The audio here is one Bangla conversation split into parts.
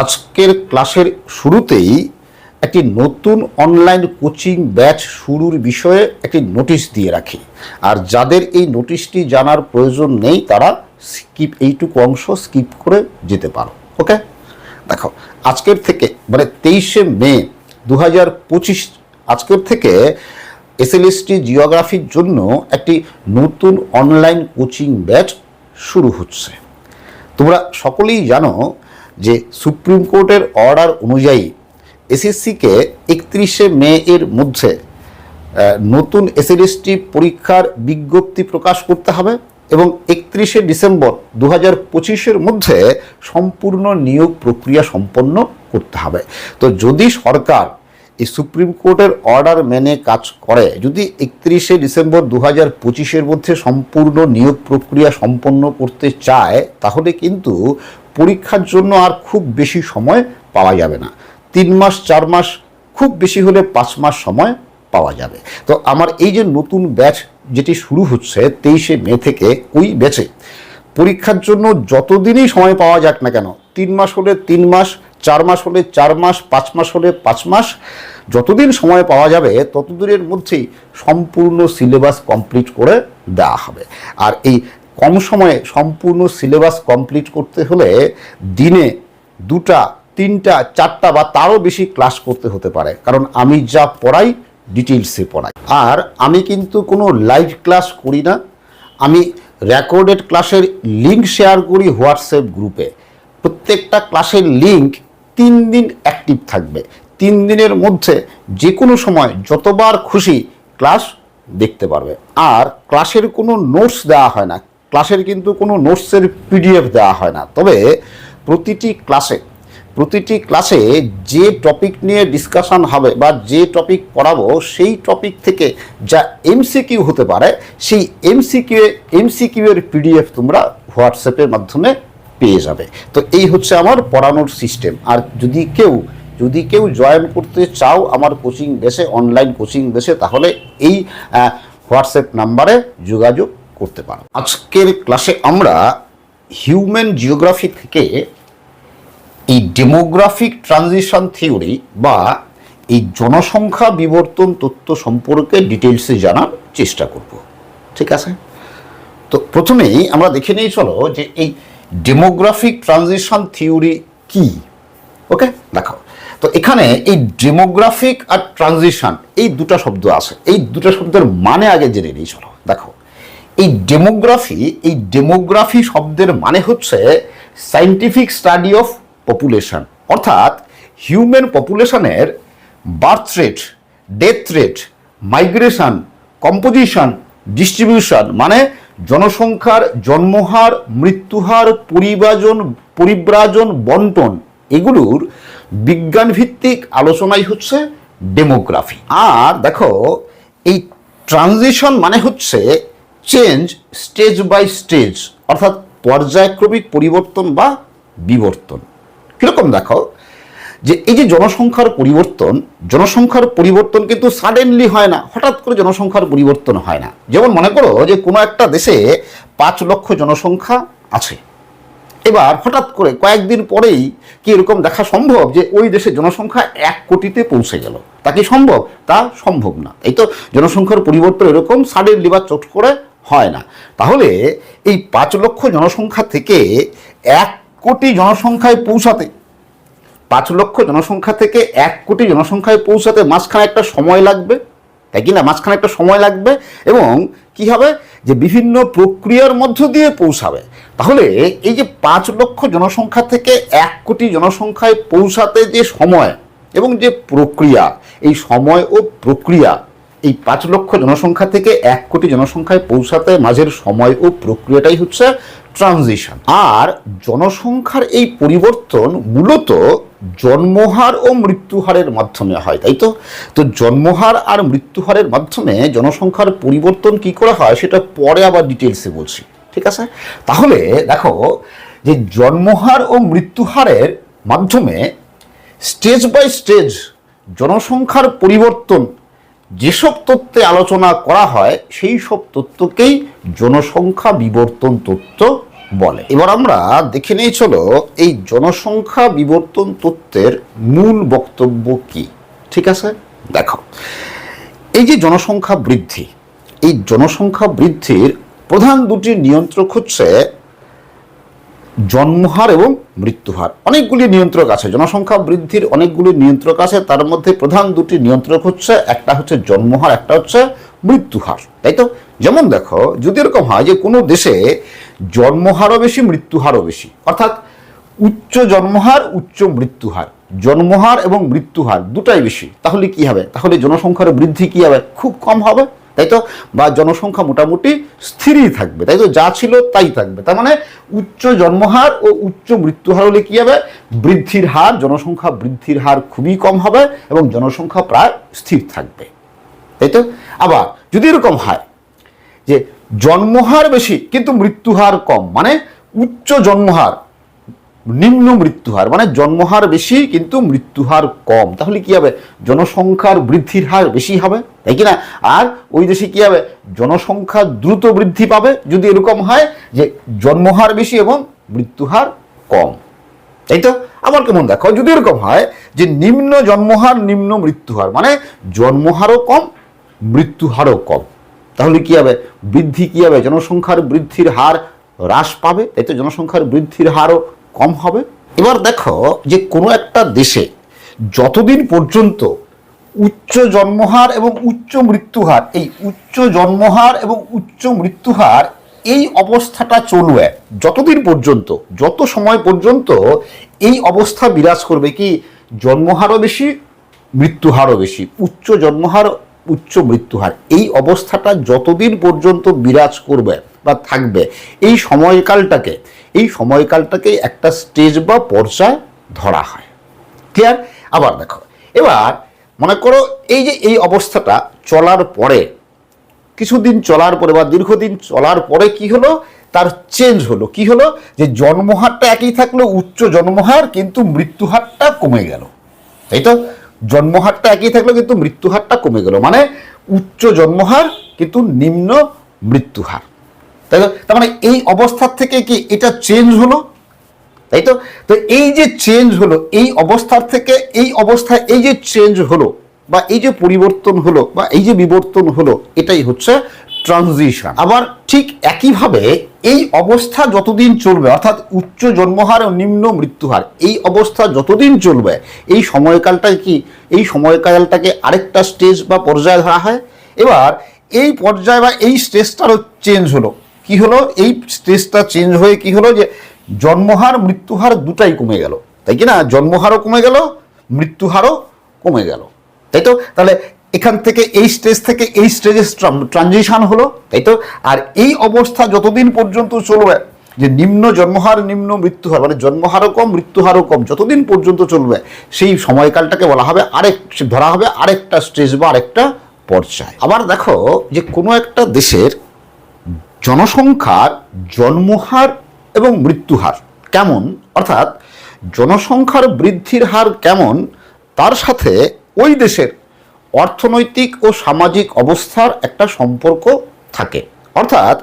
আজকের ক্লাসের শুরুতেই একটি নতুন অনলাইন কোচিং ব্যাচ শুরুর বিষয়ে একটি নোটিশ দিয়ে রাখি। আর যাদের এই নোটিশটি জানার প্রয়োজন নেই, তারা স্কিপ এইটুকু অংশ স্কিপ করে যেতে পারো ওকে দেখো, আজকের থেকে মানে তেইশে মে দু হাজার পঁচিশ, আজকের থেকে এসএলএসটি জিওগ্রাফির জন্য একটি নতুন অনলাইন কোচিং ব্যাচ শুরু হচ্ছে। তোমরা সকলেই জানো যে সুপ্রিম কোর্টের অর্ডার অনুযায়ী এসএসসিকে একত্রিশে মে এর মধ্যে নতুন এসএলএসটি পরীক্ষার বিজ্ঞপ্তি প্রকাশ করতে হবে এবং একত্রিশে ডিসেম্বর দু হাজার পঁচিশের মধ্যে সম্পূর্ণ নিয়োগ প্রক্রিয়া সম্পন্ন করতে হবে। তো যদি সরকার এই সুপ্রিম কোর্টের অর্ডার মেনে কাজ করে, যদি একত্রিশে ডিসেম্বর দু হাজার পঁচিশের মধ্যে সম্পূর্ণ নিয়োগ প্রক্রিয়া সম্পন্ন করতে চায়, তাহলে কিন্তু পরীক্ষার জন্য আর খুব বেশি সময় পাওয়া যাবে না। তিন মাস, চার মাস, খুব বেশি হলে পাঁচ মাস সময় পাওয়া যাবে। তো আমার এই যে নতুন ব্যাচ যেটি শুরু হচ্ছে তেইশে মে থেকে, ওই ব্যাচে পরীক্ষার জন্য যতদিনই সময় পাওয়া যাক না কেন, তিন মাস হলে তিন মাস, চার মাস হলে চার মাস, পাঁচ মাস হলে পাঁচ মাস, যতদিন সময় পাওয়া যাবে ততদিনের মধ্যেই সম্পূর্ণ সিলেবাস কমপ্লিট করে দেওয়া হবে। আর এই কম সময়ে সম্পূর্ণ সিলেবাস কমপ্লিট করতে হলে দিনে দুটা, তিনটা, চারটা বা তারও বেশি ক্লাস করতে হতে পারে। কারণ আমি যা পড়াই ডিটেলসে পড়াই। আর আমি কিন্তু কোনো লাইভ ক্লাস করি না। আমি রেকর্ডেড ক্লাসের লিঙ্ক শেয়ার করি হোয়াটসঅ্যাপ গ্রুপে। প্রত্যেকটা ক্লাসের লিঙ্ক তিন দিন অ্যাক্টিভ থাকবে। তিন দিনের মধ্যে যে কোনো সময় যতবার খুশি ক্লাস দেখতে পারবে। আর ক্লাসের কোনো নোটস দেওয়া হয় না। ক্লাসের কিন্তু কোনো নোটসের পিডিএফ দেওয়া হয় না। তবে প্রতিটি ক্লাসে প্রতিটি ক্লাসে যে টপিক নিয়ে ডিসকাশন হবে বা যে টপিক পড়াবো, সেই টপিক থেকে যা এমসিকিউ হতে পারে, সেই এমসিকিউ এমসিকিউ এর পিডিএফ তোমরা হোয়াটসঅ্যাপের মাধ্যমে পেয়ে যাবে। তো এই হচ্ছে আমার পড়ানোর সিস্টেম আর যদি কেউ যদি কেউ জয়েন করতে চাও আমার কোচিং বেসে অনলাইন কোচিং বেসে তাহলে এই হোয়াটসঅ্যাপ নাম্বারে যোগাযোগ করতে পারো। আজকের ক্লাসে আমরা হিউম্যান জিওগ্রাফি থেকে এই ডেমোগ্রাফিক ট্রানজিশন থিওরি বা এই জনসংখ্যা বিবর্তন তত্ত্ব সম্পর্কে ডিটেলসে জানার চেষ্টা করব। ঠিক আছে? তো প্রথমেই আমরা দেখে নিয়ে চলো, যে এই ডেমোগ্রাফিক ট্রানজিশন থিওরি কি? ওকে? দেখো। তো এখানে এই ডেমোগ্রাফিক আর ট্রানজিশন এই দুটো শব্দ আছে। এই দুটো শব্দের মানে আগে জেনে নিই, চলো। দেখো। এই ডেমোগ্রাফি এই ডেমোগ্রাফি শব্দের মানে হচ্ছে সাইন্টিফিক স্টাডি অফ পপুলেশন অর্থাৎ human পপুলেশনের birth rate death rate migration composition distribution মানে জনসংখ্যার জন্মহার, মৃত্যুহার, পরিবাজন, পরিব্রাজন, বন্টন, এগুলোর বিজ্ঞানভিত্তিক আলোচনাই হচ্ছে ডেমোগ্রাফি আর দেখো, এই ট্রানজিশন মানে হচ্ছে চেঞ্জ স্টেজ বাই স্টেজ অর্থাৎ পর্যায়ক্রমিক পরিবর্তন বা বিবর্তন। কীরকম দেখো যে এই যে জনসংখ্যার পরিবর্তন জনসংখ্যার পরিবর্তন কিন্তু সাডেনলি হয় না, হঠাৎ করে জনসংখ্যার পরিবর্তন হয় না। যেমন মনে করো যে কোনো একটা দেশে পাঁচ লক্ষ জনসংখ্যা আছে। এবার হঠাৎ করে কয়েকদিন পরেই কি এরকম দেখা সম্ভব যে ওই দেশে জনসংখ্যা এক কোটিতে পৌঁছে গেল? তা কি সম্ভব? তা সম্ভব না। এই তো জনসংখ্যার পরিবর্তন এরকম সাডেনলি বা চট করে হয় না। তাহলে এই পাঁচ লক্ষ জনসংখ্যা থেকে এক কোটি জনসংখ্যায় পৌঁছাতে, পাঁচ লক্ষ জনসংখ্যা থেকে এক কোটি জনসংখ্যায় পৌঁছাতে মাঝখানে একটা সময় লাগবে, তাই কি না? মাঝখানে একটা সময় লাগবে এবং কি হবে? যে বিভিন্ন প্রক্রিয়ার মধ্য দিয়ে পৌঁছাবে। তাহলে এই যে পাঁচ লক্ষ জনসংখ্যা থেকে এক কোটি জনসংখ্যায় পৌঁছাতে যে সময় এবং যে প্রক্রিয়া, এই সময় ও প্রক্রিয়া এই পাঁচ লক্ষ জনসংখ্যা থেকে এক কোটি জনসংখ্যায় পৌঁছাতে মাঝের সময় ও প্রক্রিয়াটাই হচ্ছে ট্রানজিশন আর জনসংখ্যার এই পরিবর্তন মূলত জন্মহার ও মৃত্যুহারের মাধ্যমে হয়, তাই তো? তো জন্মহার আর মৃত্যুহারের মাধ্যমে জনসংখ্যার পরিবর্তন কি করে হয় সেটা পরে আবার ডিটেলসে বলছি, ঠিক আছে? তাহলে দেখো যে জন্মহার ও মৃত্যুহারের মাধ্যমে স্টেজ বাই স্টেজ জনসংখ্যার পরিবর্তন যেসব তত্ত্বে আলোচনা করা হয়, সেই সব তত্ত্বকেই জনসংখ্যা বিবর্তন তত্ত্ব বলে। এবার আমরা দেখে নিয়ে চলো এই জনসংখ্যা বিবর্তন তত্ত্বের মূল বক্তব্য কি? ঠিক আছে? দেখো। এই যে জনসংখ্যা বৃদ্ধি, এই জনসংখ্যা বৃদ্ধির প্রধান দুটি নিয়ন্ত্রক হচ্ছে জন্মহার এবং মৃত্যুহার। অনেকগুলি নিয়ন্ত্রক আছে। জনসংখ্যা বৃদ্ধির অনেকগুলি নিয়ন্ত্রক আছে। তার মধ্যে প্রধান দুটি নিয়ন্ত্রক হচ্ছে, একটা হচ্ছে জন্মহার, একটা হচ্ছে মৃত্যুহার। তাই তো? যেমন দেখো, যদি এরকম হয় যে কোনো দেশে জন্মহারও বেশি, মৃত্যুহারও বেশি। অর্থাৎ উচ্চ জন্মহার, উচ্চ মৃত্যুহার। জন্মহার এবং মৃত্যুহার দুটাই বেশি। তাহলে কি হবে? তাহলে জনসংখ্যার বৃদ্ধি কি হবে? খুব কম হবে। তাই তো? বা জনসংখ্যা মোটামুটি স্থিরই থাকবে, তাই তো? যা ছিল তাই থাকবে। তার মানে উচ্চ জন্মহার ও উচ্চ মৃত্যুহার হলে কি হবে? বৃদ্ধির হার, জনসংখ্যা বৃদ্ধির হার খুবই কম হবে এবং জনসংখ্যা প্রায় স্থির থাকবে। তাই তো? আবার যদি এরকম হয় যে জন্মহার বেশি কিন্তু মৃত্যুহার কম মানে উচ্চ জন্মহার, নিম্ন মৃত্যুহার মানে জন্মহার বেশি কিন্তু মৃত্যুহার কম, তাহলে কি হবে? জনসংখ্যার বৃদ্ধির হার বেশি হবে। তাই কি না আর ওই দেশে কি হবে? জনসংখ্যা দ্রুত বৃদ্ধি পাবে যদি এরকম হয় যে জন্মহার বেশি এবং মৃত্যুহার কম। তাই তো? আবার কেমন দেখো? যদি এরকম হয় যে নিম্ন জন্মহার নিম্ন মৃত্যুহার মানে জন্মহারও কম মৃত্যুহারও কম, তাহলে কি হবে? বৃদ্ধি কি হবে? জনসংখ্যার বৃদ্ধির হার হ্রাস পাবে। তাই তো? জনসংখ্যার বৃদ্ধির হারও কম হবে। এবার দেখো যে কোনো একটা দেশে যতদিন পর্যন্ত উচ্চ জন্মহার এবং উচ্চ মৃত্যুহার। এই উচ্চ জন্মহার এবং উচ্চ মৃত্যুহার এই অবস্থাটা চলবে যতদিন পর্যন্ত, যত সময় পর্যন্ত এই অবস্থা বিরাজ করবে কি, জন্মহারও বেশি, মৃত্যুহারও বেশি। উচ্চ জন্মহার, উচ্চ মৃত্যুহার, এই অবস্থাটা যতদিন পর্যন্ত বিরাজ করবে বা থাকবে, এই সময়কালটাকে এই সময়কালটাকে একটা স্টেজ বা পর্যায় ধরা হয়। ক্লিয়ার আবার দেখো, এবার মনে করো এই যে এই অবস্থাটা চলার পরে, কিছুদিন চলার পরে বা দীর্ঘদিন চলার পরে কি হলো? তার চেঞ্জ হলো। কি হলো? যে জন্মহারটা একই থাকল, উচ্চ জন্মহার, কিন্তু মৃত্যুহারটা কমে গেল। তাই তো? জন্মহারটা একই থাকল, কিন্তু মৃত্যুহারটা কমে গেল। মানে উচ্চ জন্মহার, কিন্তু নিম্ন মৃত্যুহার। তাই তো? তার মানে এই অবস্থার থেকে কি এটা চেঞ্জ হলো? তাই তো? তো এই যে চেঞ্জ হলো, এই অবস্থার থেকে এই অবস্থায় এই যে চেঞ্জ হলো, বা এই যে পরিবর্তন হলো, বা এই যে বিবর্তন হলো, এটাই হচ্ছে ট্রানজিশন আবার ঠিক একইভাবে এই অবস্থা যতদিন চলবে, অর্থাৎ উচ্চ জন্মহার ও নিম্ন মৃত্যুহার, এই অবস্থা যতদিন চলবে, এই সময়কালটা কি? এই সময়কালটাকে আরেকটা স্টেজ বা পর্যায়ে ধরা হয়। এবার এই পর্যায় বা এই স্টেজটারও চেঞ্জ হলো। কি হলো? এই স্টেজটা চেঞ্জ হয়ে কি হলো? যে জন্মহার, মৃত্যুহার দুটাই কমে গেল। তাই কি না? জন্মহারও কমে গেল, মৃত্যুহারও কমে গেল। তাই তো? তাহলে এখান থেকে এই স্টেজ থেকে এই স্টেজে ট্রানজিশন হলো, তাই তো? আর এই অবস্থা যতদিন পর্যন্ত চলবে, যে নিম্ন জন্মহার, নিম্ন মৃত্যুহার মানে জন্মহারও কম, মৃত্যুহারও কম, যতদিন পর্যন্ত চলবে, সেই সময়কালটাকে বলা হবে আরেক, ধরা হবে আরেকটা স্টেজ বা আরেকটা পর্যায়। আবার দেখো যে কোনো একটা দেশের জনসংখ্যার জন্মহার এবং মৃত্যুহার কেমন? অর্থাৎ জনসংখ্যার বৃদ্ধির হার কেমন? তার সাথে ওই দেশের অর্থনৈতিক ও সামাজিক অবস্থার একটা সম্পর্ক থাকে। অর্থাৎ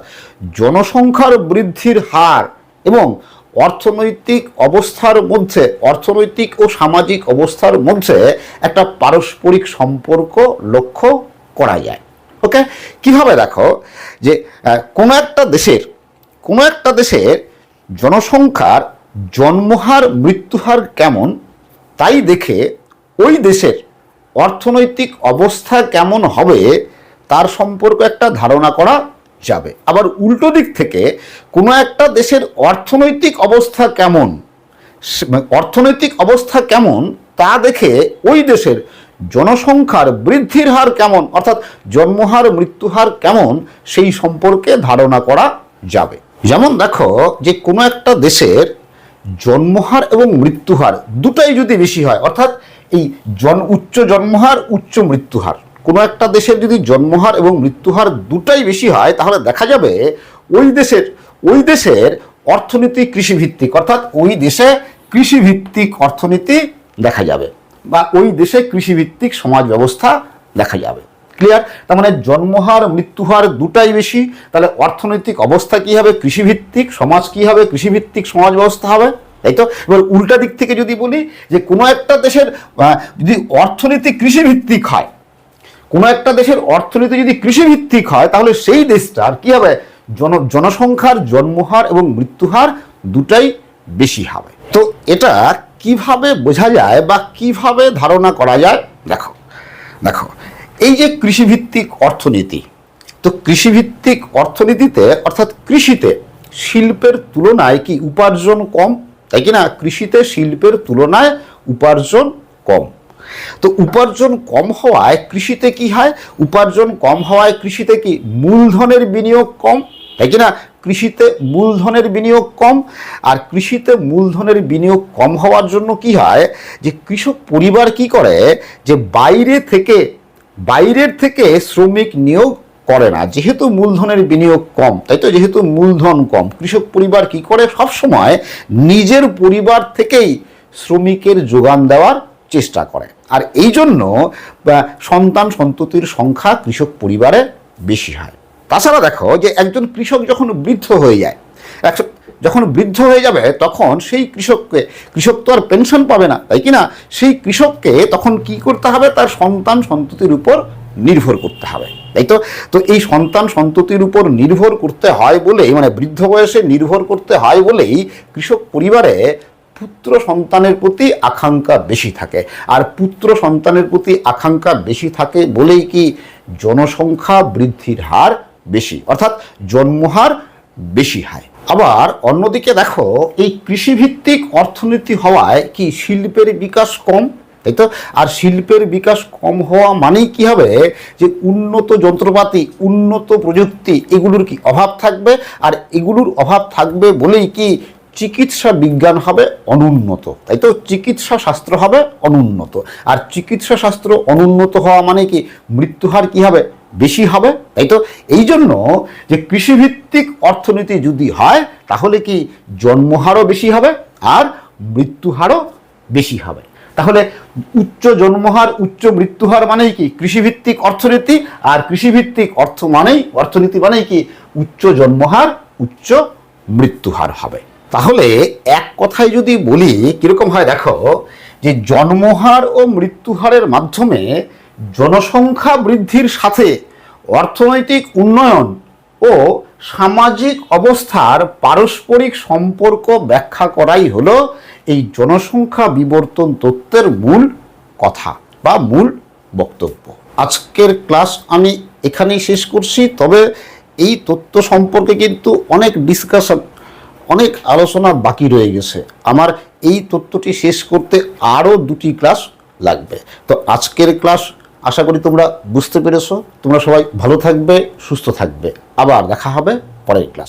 জনসংখ্যার বৃদ্ধির হার এবং অর্থনৈতিক অবস্থার মধ্যে, অর্থনৈতিক ও সামাজিক অবস্থার মধ্যে একটা পারস্পরিক সম্পর্ক লক্ষ্য করা যায়। ওকে? কীভাবে দেখো যে কোনো একটা দেশের, কোনো একটা দেশের জনসংখ্যার জন্মহার, মৃত্যুহার কেমন তাই দেখে ওই দেশের অর্থনৈতিক অবস্থা কেমন হবে তার সম্পর্কে একটা ধারণা করা যাবে। আবার উল্টো দিক থেকে কোনো একটা দেশের অর্থনৈতিক অবস্থা কেমন মানে অর্থনৈতিক অবস্থা কেমন তা দেখে ওই দেশের জনসংখ্যার বৃদ্ধির হার কেমন, অর্থাৎ জন্মহার, মৃত্যুহার কেমন সেই সম্পর্কে ধারণা করা যাবে। যেমন দেখো যে কোনো একটা দেশের জন্মহার এবং মৃত্যুহার দুটাই যদি বেশি হয়, অর্থাৎ এই জন, উচ্চ জন্মহার, উচ্চ মৃত্যুহার, কোনো একটা দেশের যদি জন্মহার এবং মৃত্যুহার দুটাই বেশি হয়, তাহলে দেখা যাবে ওই দেশের ওই দেশের অর্থনীতি কৃষিভিত্তিক, অর্থাৎ ওই দেশে কৃষিভিত্তিক অর্থনীতি দেখা যাবে বা ওই দেশে কৃষিভিত্তিক সমাজ ব্যবস্থা দেখা যাবে। ক্লিয়ার তার মানে জন্মহার, মৃত্যুহার দুটাই বেশি। তাহলে অর্থনৈতিক অবস্থা কি হবে? কৃষিভিত্তিক, সমাজ কি হবে? কৃষিভিত্তিক সমাজ ব্যবস্থা হবে? তাই তো? এবার উল্টা দিক থেকে যদি বলি যে কোনো একটা দেশের যদি অর্থনীতি কৃষিভিত্তিক হয়, কোনো একটা দেশের অর্থনীতি যদি কৃষিভিত্তিক হয়, তাহলে সেই দেশটার কি হবে? জন, জনসংখ্যার জন্মহার এবং মৃত্যুহার দুটাই বেশি হবে। তো এটা কীভাবে বোঝা যায় বা কীভাবে ধারণা করা যায়? দেখো দেখো এই যে কৃষিভিত্তিক অর্থনীতি, তো কৃষিভিত্তিক অর্থনীতিতে, অর্থাৎ কৃষিতে শিল্পের তুলনায় কি উপার্জন কম? তাই কি না? কৃষিতে শিল্পের তুলনায় উপার্জন কম। তো উপার্জন কম হওয়ায় কৃষিতে কি হয়? উপার্জন কম হওয়ায় কৃষিতে কি মূলধনের বিনিয়োগ কম? তাই কি না? কৃষিতে মূলধনের বিনিয়োগ কম। আর কৃষিতে মূলধনের বিনিয়োগ কম হওয়ার জন্য কি হয়? যে কৃষক পরিবার কি করে? যে বাইরে থেকে বাইরের থেকে শ্রমিক নিয়োগ করে না, যেহেতু মূলধনের বিনিয়োগ কম, তাই তো? যেহেতু মূলধন কম, কৃষক পরিবার কি করে? সব সময় নিজের পরিবার থেকেই শ্রমিকের যোগান দেওয়ার চেষ্টা করে। আর এই জন্য সন্তান সন্ততির সংখ্যা কৃষক পরিবারে বেশি হয়। তাছাড়া দেখো যে একজন কৃষক যখন বৃদ্ধ হয়ে যায় যখন বৃদ্ধ হয়ে যাবে, তখন সেই কৃষককে, কৃষক তো আর পেনশন পাবে না, তাই কি না সেই কৃষককে তখন কি করতে হবে? তার সন্তান সন্ততির উপর নির্ভর করতে হবে, তাই তো? তো এই সন্তান সন্ততির উপর নির্ভর করতে হয় বলেই মানে বৃদ্ধ বয়সে নির্ভর করতে হয় বলেই কৃষক পরিবারে পুত্র সন্তানের প্রতি আকাঙ্ক্ষা বেশি থাকে। আর পুত্র সন্তানের প্রতি আকাঙ্ক্ষা বেশি থাকে বলেই কি জনসংখ্যা বৃদ্ধির হার বেশি, অর্থাৎ জন্মহার বেশি হয়। আবার অন্যদিকে দেখো, এই কৃষিভিত্তিক অর্থনীতি হওয়ায় কি শিল্পের বিকাশ কম? তাই তো? আর শিল্পের বিকাশ কম হওয়া মানেই কি হবে? যে উন্নত যন্ত্রপাতি, উন্নত প্রযুক্তি, এগুলোর কি অভাব থাকবে? আর এগুলোর অভাব থাকবে বলেই কি চিকিৎসা বিজ্ঞান হবে অনুন্নত? তাই তো? চিকিৎসা শাস্ত্র হবে অনুন্নত। আর চিকিৎসা শাস্ত্র অনুন্নত হওয়া মানে কি? মৃত্যুহার কি হবে? বেশি হবে, তাই তো? এই জন্য যে কৃষিভিত্তিক অর্থনীতি যদি হয়, তাহলে কি জন্মহারও বেশি হবে আর মৃত্যুহারও বেশি হবে? তাহলে উচ্চ জন্মহার উচ্চ মৃত্যুহার মানেই কি কৃষিভিত্তিক অর্থনীতি আর কৃষিভিত্তিক অর্থ মানেই, অর্থনীতি মানেই কি উচ্চ জন্মহার উচ্চ মৃত্যুহার হবে। তাহলে এক কথায় যদি বলি, কীরকম হয় দেখো, যে জন্মহার ও মৃত্যুহারের মাধ্যমে জনসংখ্যা বৃদ্ধির সাথে অর্থনৈতিক উন্নয়ন ও সামাজিক অবস্থার পারস্পরিক সম্পর্ক ব্যাখ্যা করাই হলো এই জনসংখ্যা বিবর্তন তত্ত্বের মূল কথা বা মূল বক্তব্য। আজকের ক্লাস আমি এখানেই শেষ করছি, তবে এই তত্ত্ব সম্পর্কে কিন্তু অনেক ডিসকাশন অনেক আলোচনা বাকি রয়ে গেছে। আমার এই তথ্যটি শেষ করতে আরও দুটি ক্লাস লাগবে। তো আজকের ক্লাস আশা করি তোমরা বুঝতে পেরেছ। তোমরা সবাই ভালো থাকবে, সুস্থ থাকবে। আবার দেখা হবে পরের ক্লাস।